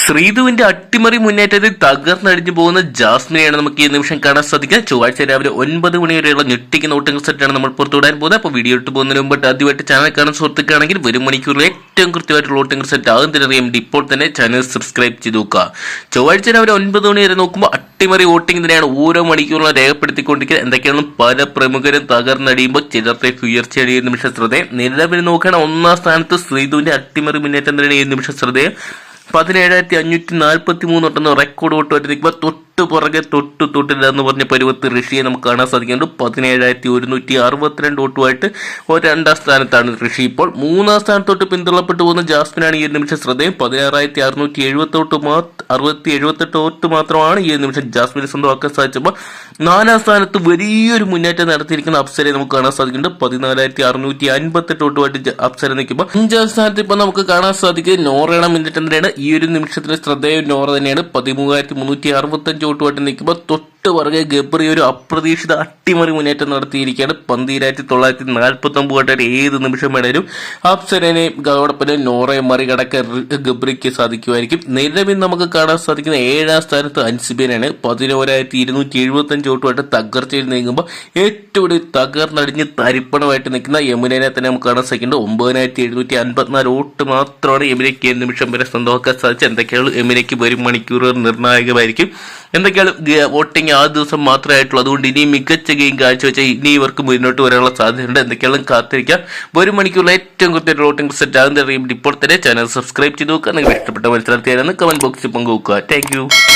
ശ്രീധുവിന്റെ അട്ടിമറി മുന്നേറ്റത്തിൽ തകർന്നടിഞ്ഞു പോകുന്ന ജാസ്മിനെയാണ് നമുക്ക് ഈ നിമിഷം കാണാൻ സാധിക്കുക. ചൊവ്വാഴ്ച രാവിലെ ഒൻപത് മണി വരെയുള്ള ഞെട്ടിക്കുന്ന ഓട്ടങ്ങൾ സെറ്റാണ് നമ്മൾ പുറത്തുവിടാൻ പോകുന്നത്. അപ്പോൾ വീഡിയോ ഇട്ട് പോകുന്നതിന് മുമ്പ് ആദ്യമായിട്ട് ചാനൽ കാണാൻ സുഹൃത്തുക്കാണെങ്കിൽ വരും മണിക്കൂറിൽ ഏറ്റവും കൃത്യമായിട്ടുള്ള ഓട്ടങ്ങൾ സെറ്റ് ആകും. തിനറിയാൻ ഇപ്പോൾ തന്നെ ചാനൽ സബ്സ്ക്രൈബ് ചെയ്ത് നോക്കുക. ചൊവ്വാഴ്ച രാവിലെ ഒൻപത് മണി വരെ നോക്കുമ്പോൾ അട്ടിമറി വോട്ടിംഗ് തന്നെയാണ് ഓരോ മണിക്കൂറിലും രേഖപ്പെടുത്തിക്കൊണ്ടിരിക്കുന്നത്. എന്തൊക്കെയാണ് പല പ്രമുഖരും തകർന്നടിയുമ്പോൾ ചിലർക്ക് ഉയർച്ച ഈ നിമിഷ ശ്രദ്ധയും. നിലവിൽ നോക്കുകയാണെങ്കിൽ ഒന്നാം സ്ഥാനത്ത് ശ്രീധുവിന്റെ അട്ടിമറി മുന്നേറ്റം തന്നെയാണ് ഈ നിമിഷ ശ്രദ്ധയും. പതിനേഴായിരത്തി അഞ്ഞൂറ്റി നാൽപ്പത്തി മൂന്ന് തൊട്ടെന്ന് റെക്കോർഡ് വോട്ടുമായിട്ട് നിൽക്കുമ്പോൾ തൊട്ട് പുറകെ തൊട്ട് തൊട്ടില്ല എന്ന് പറഞ്ഞ പരുവത്ത് ഋഷിയെ നമുക്ക് കാണാൻ സാധിക്കുന്നുണ്ട്. പതിനേഴായിരത്തി ഒരുന്നൂറ്റി അറുപത്തിരണ്ട് വോട്ടുമായിട്ട് രണ്ടാം സ്ഥാനത്താണ് ഋഷി. ഇപ്പോൾ മൂന്നാം സ്ഥാനത്തോട്ട് പിന്തള്ളപ്പെട്ടു പോകുന്ന ജാസ്മിനാണ് ഈ നിമിഷം ശ്രദ്ധയും. പതിനാറായിരത്തി അറുന്നൂറ്റി എഴുപത്തി വോട്ട് അറുപത്തി എഴുപത്തെട്ട് വോട്ട് മാത്രമാണ് ഈ നിമിഷം ജാസ്മിനെ സ്വന്തമാക്കാൻ സാധിച്ചപ്പോൾ നാലാം സ്ഥാനത്ത് വലിയൊരു മുന്നേറ്റം നടത്തിയിരിക്കുന്ന അപ്സരെ നമുക്ക് കാണാൻ സാധിക്കുന്നുണ്ട്. പതിനാലായിരത്തി അറുന്നൂറ്റി അൻപത്തെട്ട് വോട്ടുമായിട്ട് അപ്സര നിൽക്കുമ്പോൾ അഞ്ചാം സ്ഥാനത്ത് ഇപ്പോൾ നമുക്ക് കാണാൻ സാധിക്കും നോറയുടെ മുന്നേറ്റം തന്നെയാണ് ഈ ഒരു നിമിഷത്തിലെ ശ്രദ്ധേയ നോറ തന്നെയാണ്. പതിമൂവായിരത്തി മുന്നൂറ്റി അറുപത്തഞ്ച് വോട്ടുമായിട്ട് നിൽക്കുമ്പോൾ തൊട്ട് പുറകെ ഗബ്രി ഒരു അപ്രതീക്ഷിത അട്ടിമറി മുന്നേറ്റം നടത്തിയിരിക്കുകയാണ്. പന്തിരായിരത്തി തൊള്ളായിരത്തി നാൽപ്പത്തി ഒമ്പത് ഏത് നിമിഷം വേണേലും അപ്സരനെ അതോടൊപ്പം നോറെ മറികടക്കാൻ ഗബ്രിക്ക് സാധിക്കുമായിരിക്കും. നിലവിൽ നമുക്ക് കാണാൻ സാധിക്കുന്ന ഏഴാം സ്ഥാനത്ത് അൻസിബിനാണ് പതിനോരായിരത്തി ഇരുന്നൂറ്റി എഴുപത്തി അഞ്ച് വോട്ടുമായിട്ട് തകർച്ചയിൽ നീങ്ങുമ്പോൾ ഏറ്റവും കൂടുതൽ തകർന്നടിഞ്ഞ് തരിപ്പണമായിട്ട് നിൽക്കുന്ന യമുനനെ തന്നെ നമുക്ക് കാണാൻ സാധിക്കുന്നുണ്ട്. ഒമ്പതിനായിരത്തി എഴുന്നൂറ്റി അൻപത്തിനാല് വോട്ട് മാത്രമാണ് യമുനയ്ക്ക് ഏത് നിമിഷം വരെ സ്വന്തമാക്കാൻ സാധിച്ചത്. എന്തൊക്കെയാണ് യമുനയ്ക്ക് വരും മണിക്കൂറുകൾ നിർണായകമായിരിക്കും. എന്തൊക്കെയാണ് വോട്ടിംഗ് ആ ദിവസം മാത്രമായിട്ടുള്ളൂ. അതുകൊണ്ട് ഇനി മികച്ച ഗെയിം കാഴ്ചവെച്ച ഇനി ഇവർക്ക് മുന്നോട്ട് വരാനുള്ള സാധ്യതയുണ്ട്. എന്തൊക്കെയാണ് കാത്തിരിക്കാം. ഒരു മണിക്കൂറിൽ ഏറ്റവും കൃത്യമായിട്ട് റോട്ടിംഗ് സെറ്റ് ആകുന്ന ഇപ്പോൾ തന്നെ ചാനൽ സബ്സ്ക്രൈബ് ചെയ്ത് നോക്കുക. നിങ്ങൾ ഇഷ്ടപ്പെട്ട മത്സരത്തിയാണെന്ന് കമന്റ് ബോക്സിൽ പങ്കുവെക്കുക. താങ്ക്